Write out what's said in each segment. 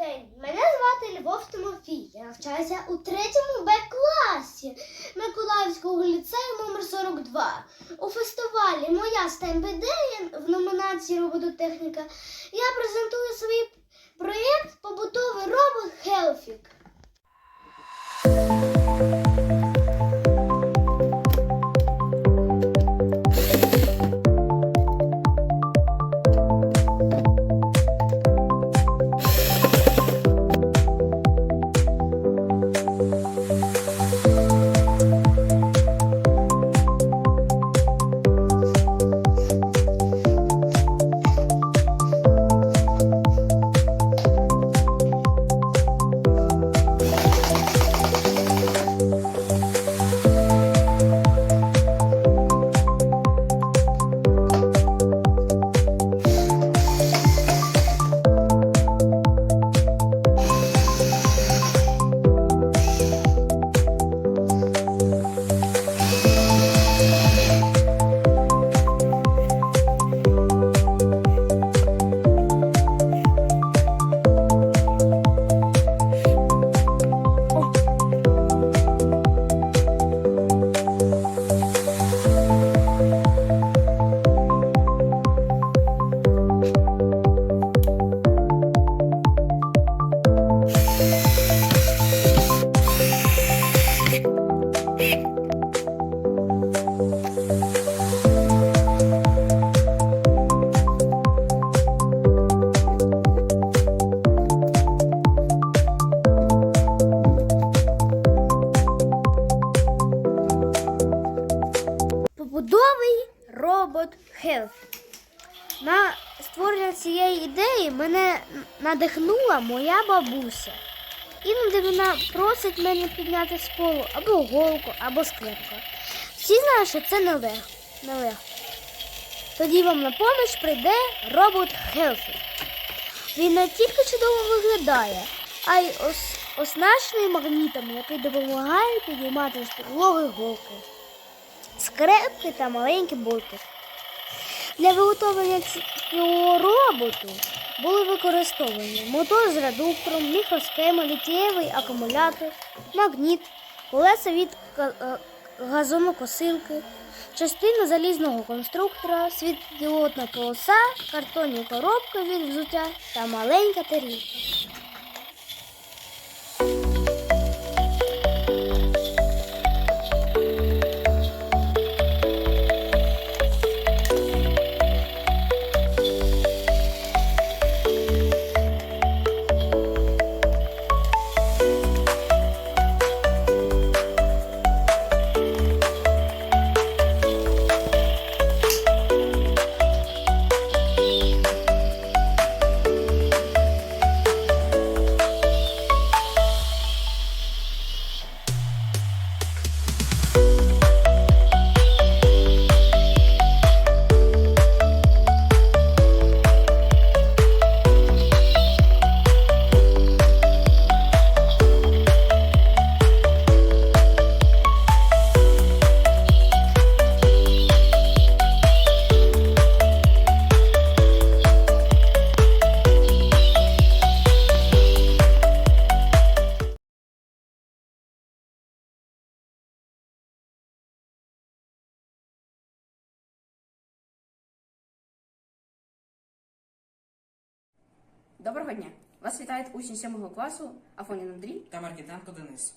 день. Мене звати Львов Тимофій. Я навчаюся у третьому Б класі Миколаївського ліцею номер 42. У фестивалі Моя STEM ідея в номінації робототехніка я презентую свій проєкт Побутовий робот Хелфік. Хелфі. На створення цієї ідеї мене надихнула моя бабуся. Іноді вона просить мене підняти з полу або голку, або скрипку. Всі знають, що це нелегко. нелегко. Тоді вам на поміч прийде робот Хелфі. Він не тільки чудово виглядає, а й ос- оснащений магнітами, які допомагають підіймати з підлоги голки скрепки та маленькі болти. Для виготовлення цього роботу були використовані мотор з редуктором, мікросхема, літієвий акумулятор, магніт, колеса від е, газонокосилки, частина залізного конструктора, світлодіодна полоса, картонні коробки від взуття та маленька тарілка. Доброго дня! Вас вітають учні 7 класу Афонін Андрій. та Маркітенко Денис.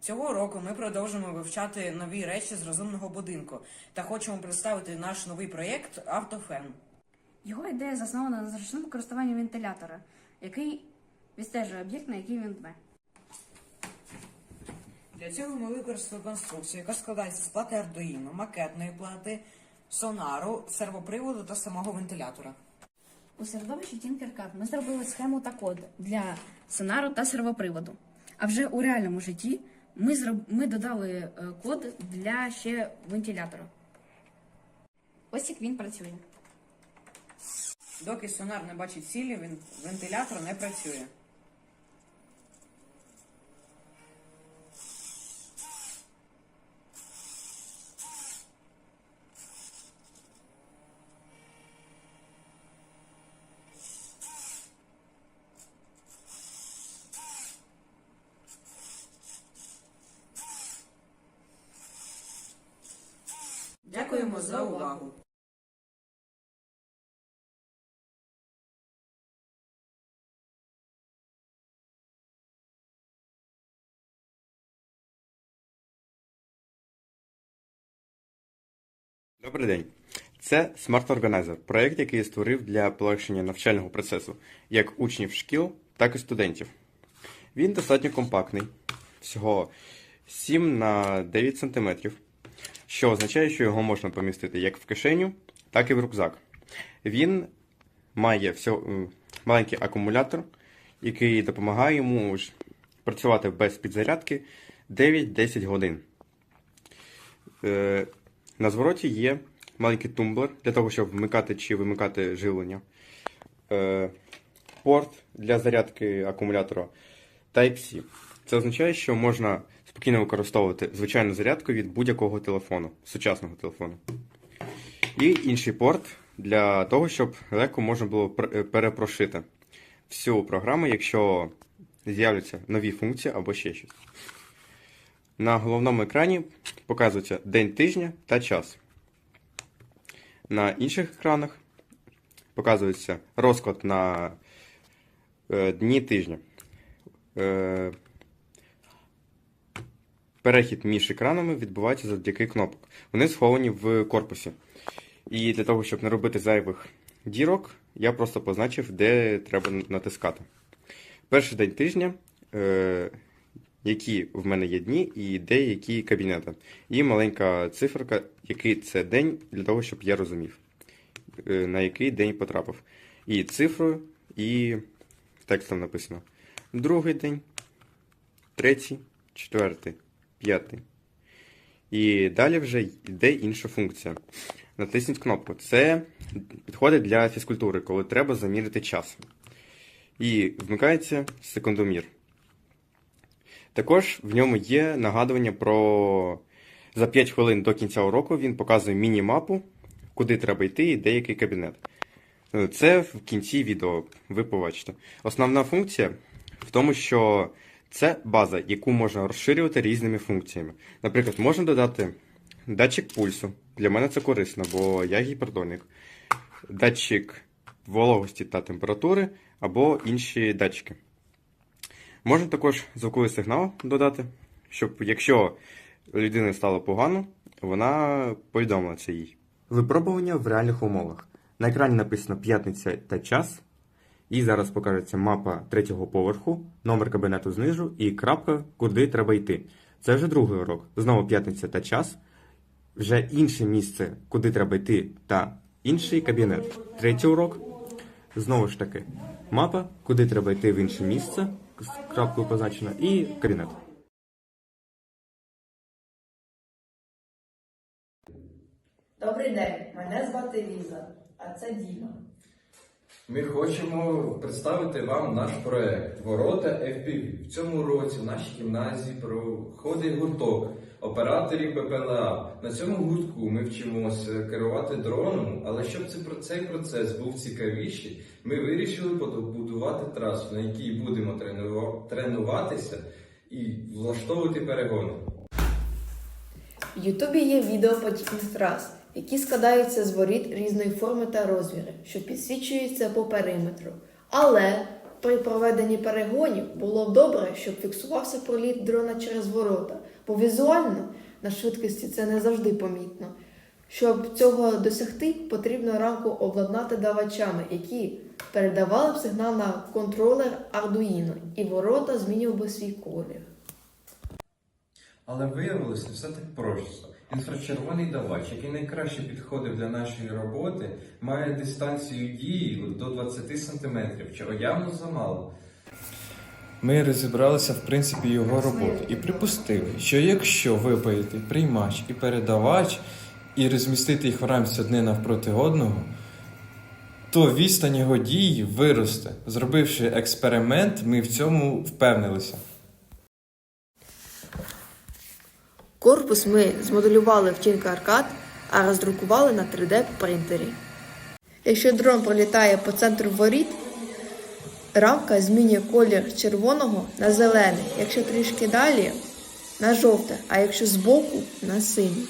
Цього року ми продовжуємо вивчати нові речі з розумного будинку та хочемо представити наш новий проєкт Автофен. Його ідея заснована на зручному користуванні вентилятора, який відстежує об'єкт, на який він дме. Для цього ми використали конструкцію, яка складається з плати Arduino, макетної плати, сонару, сервоприводу та самого вентилятора. У середовищі Tinkercad ми зробили схему та код для сценару та сервоприводу. А вже у реальному житті ми, зроб... ми додали е, код для ще вентилятора. Ось як він працює. Доки сонар не бачить цілі, він- вентилятор не працює. Дякуємо за увагу! Добрий день. Це Smart Organizer, проєкт, який я створив для полегшення навчального процесу як учнів шкіл, так і студентів. Він достатньо компактний, всього 7 на 9 см, що означає, що його можна помістити як в кишеню, так і в рюкзак. Він має всього, маленький акумулятор, який допомагає йому працювати без підзарядки 9-10 годин. Е, на звороті є маленький тумблер для того, щоб вмикати чи вимикати живлення. Е, порт для зарядки акумулятора Type-C. Це означає, що можна спокійно використовувати звичайну зарядку від будь-якого телефону, сучасного телефону. І інший порт для того, щоб легко можна було е, перепрошити всю програму, якщо з'являться нові функції або ще щось. На головному екрані показується день тижня та час. На інших екранах показується розклад на е, дні тижня. Перехід між екранами відбувається завдяки кнопок. Вони сховані в корпусі. І для того, щоб не робити зайвих дірок, я просто позначив, де треба натискати. Перший день тижня. Е, які в мене є дні і де які кабінети. І маленька циферка, який це день, для того, щоб я розумів, е, на який день потрапив. І цифрою, і текстом написано. Другий день, третій, четвертий, п'ятий. І далі вже йде інша функція. Натисніть кнопку. Це підходить для фізкультури, коли треба заміряти час. І вмикається секундомір. Також в ньому є нагадування про за 5 хвилин до кінця уроку він показує міні-мапу, куди треба йти і деякий кабінет. Це в кінці відео, ви побачите. Основна функція в тому, що це база, яку можна розширювати різними функціями. Наприклад, можна додати датчик пульсу. Для мене це корисно, бо я гіпертонік. Датчик вологості та температури або інші датчики. Можна також звуковий сигнал додати, щоб якщо людині стало погано, вона повідомила це їй. Випробування в реальних умовах. На екрані написано п'ятниця та час. І зараз покажеться мапа третього поверху, номер кабінету знизу і крапка, куди треба йти. Це вже другий урок. Знову п'ятниця та час. Вже інше місце, куди треба йти, та інший кабінет. Третій урок. Знову ж таки, мапа, куди треба йти в інше місце, з крапкою позначено, і кабінет. Добрий день, мене звати Ліза, а це Діма. Ми хочемо представити вам наш проект Ворота FPV. В цьому році в нашій гімназії проходить гурток операторів БПЛА. На цьому гуртку ми вчимося керувати дроном, але щоб це- цей процес був цікавіший, ми вирішили побудувати трасу, на якій будемо тренуватися і влаштовувати перегони. В Ютубі є відео потікних трас, які складаються з воріт різної форми та розміри, що підсвічуються по периметру. Але при проведенні перегонів було б добре, щоб фіксувався проліт дрона через ворота, бо візуально на швидкості це не завжди помітно. Щоб цього досягти, потрібно рамку обладнати давачами, які передавали б сигнал на контролер Arduino, і ворота змінював би свій колір. Але виявилося не все так просто. Інфрачервоний давач, який найкраще підходив для нашої роботи, має дистанцію дії до 20 см, чого явно замало. Ми розібралися в принципі його роботи і припустили, що якщо випаяти приймач і передавач і розмістити їх в рамці одне навпроти одного, то відстань його дії виросте. Зробивши експеримент, ми в цьому впевнилися. Корпус ми змоделювали в аркад, а роздрукували на 3D принтері. Якщо дрон пролітає по центру воріт, рамка змінює колір червоного на зелений, якщо трішки далі на жовте, а якщо збоку на синій.